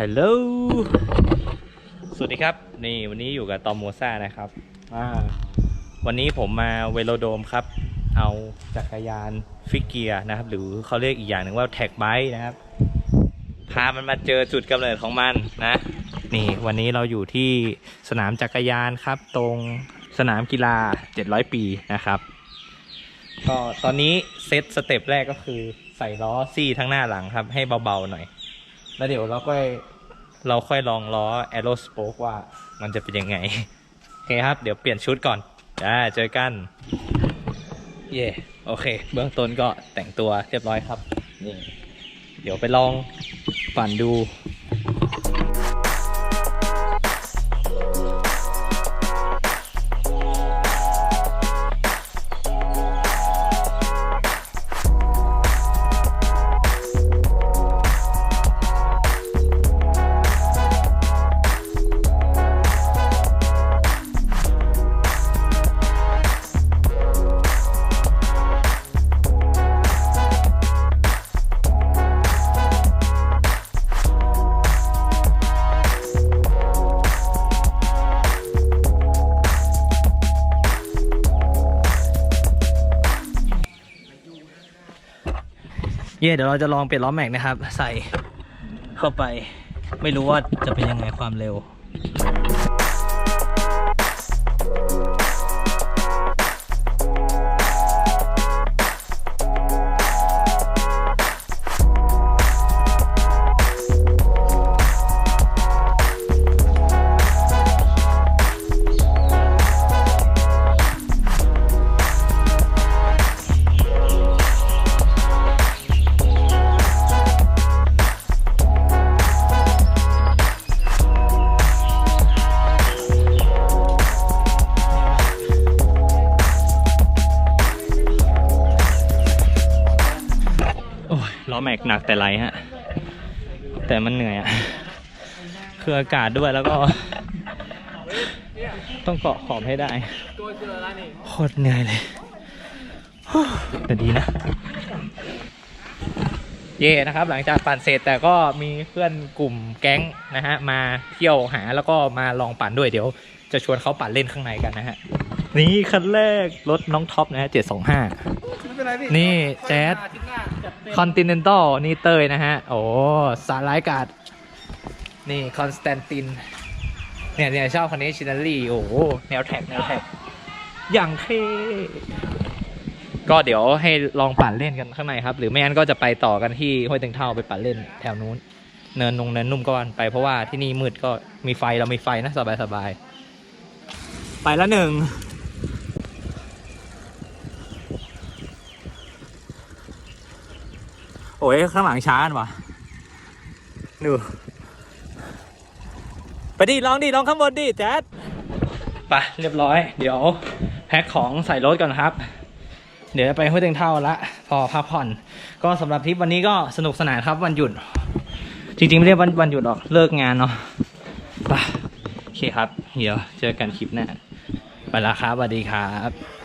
ฮัลโหล สวัสดีครับ นี่วันนี้อยู่กับตอมโมซ่านะครับอ่าวันนี้ผมมาเวโลโดมครับ เอาจักรยานฟิกเกียร์นะครับ หรือเขาเรียกอีกอย่างหนึ่งว่าแท็กไบค์นะครับ พามันมาเจอจุดกำเนิดของมันนะ นี่วันนี้เราอยู่ที่สนามจักรยานครับ ตรงสนามกีฬา 700 ปีนะครับ ก็ตอนนี้เซตสเต็ปแรกก็คือใส่ล้อซี่ทั้งหน้าหลังครับ ให้เบาๆหน่อย แล้วเดี๋ยวเราก็เราค่อยลองล้อ Aero Spoke ว่ามันจะเป็นยังไง โอเคครับ เดี๋ยวเปลี่ยนชุดก่อนอ่าเจอกัน เย่โอเค เบื้องต้นก็แต่งตัวเรียบร้อยครับนี่เดี๋ยวไปลองปั่นดู เย่เดี๋ยวเราจะลองเปลี่ยนล้อแม็กนะครับ ใส่เข้าไป ไม่รู้ว่าจะเป็นยังไงความเร็ว ล้อแม็กหนักแต่ไรฮะ แต่มันเหนื่อยอะคืออากาศด้วยแล้วก็ ต้องเกาะขอบให้ได้โคตรเหนื่อยเลยฮู้แต่ดีนะ เย่นะครับ หลังจากปั่นเสร็จแต่ก็มีเพื่อนกลุ่มแก๊งนะฮะ มาเที่ยวหาแล้วก็มาลองปั่นด้วยเดี๋ยว จะชวนเขาปั่นเล่นข้างในกันนะฮะ นี่คันแรกรถน้องท็อปนะฮะเจ็ดสองห้าไม่เป็นไรพี่นี่แจ๊ด คอนติเนนตัลนี่เตยนะฮะ โอ้สาร้ายกาดนี่คอนสแตนติน เนี่ยเนี่ยชอบคนนี้ชินารีโอ้แนวแท็กแนวแท็กอย่างเท่ก็เดี๋ยวให้ลองปั่นเล่นกันข้างในครับ หรือไม่งั้นก็จะไปต่อกันที่ห้วยตึงเท่าไปปั่นเล่นแถวนู้น เนินนงเนินนุ่มก็วันไปเพราะว่าที่นี่มืดก็มีไฟเรามีไฟนะสบายสบายไปแล้วหนึ่ง อ้ยข้างหลังช้านว่ะดูไปดิลองดิลองข้างบนดิแจ๊ดไปเรียบร้อย เดี๋ยวแพ็คของใส่รถก่อนครับ เดี๋ยวจะไปห้วยเต็งเท่าละ พอพักผ่อน ก็สำหรับทริปวันนี้ก็สนุกสนานครับวันหยุด จริงๆไม่เรียกวันวันหยุดหรอกเลิกงานเนาะไปโอเคครับ เดี๋ยวเจอกันคลิปหน้าไปละครับสวัสดีครับ